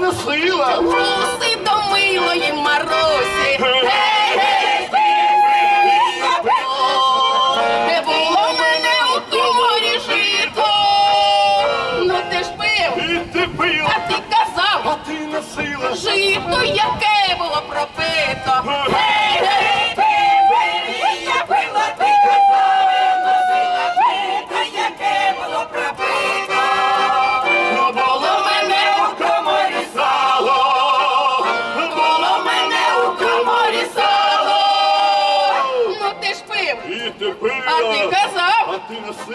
носила. Труси до милої Марусі. Не було мене у коморі жито. Ну ти ж пив, а ти казав, жито, яке було пропито. Гей, гей,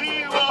сало. Ну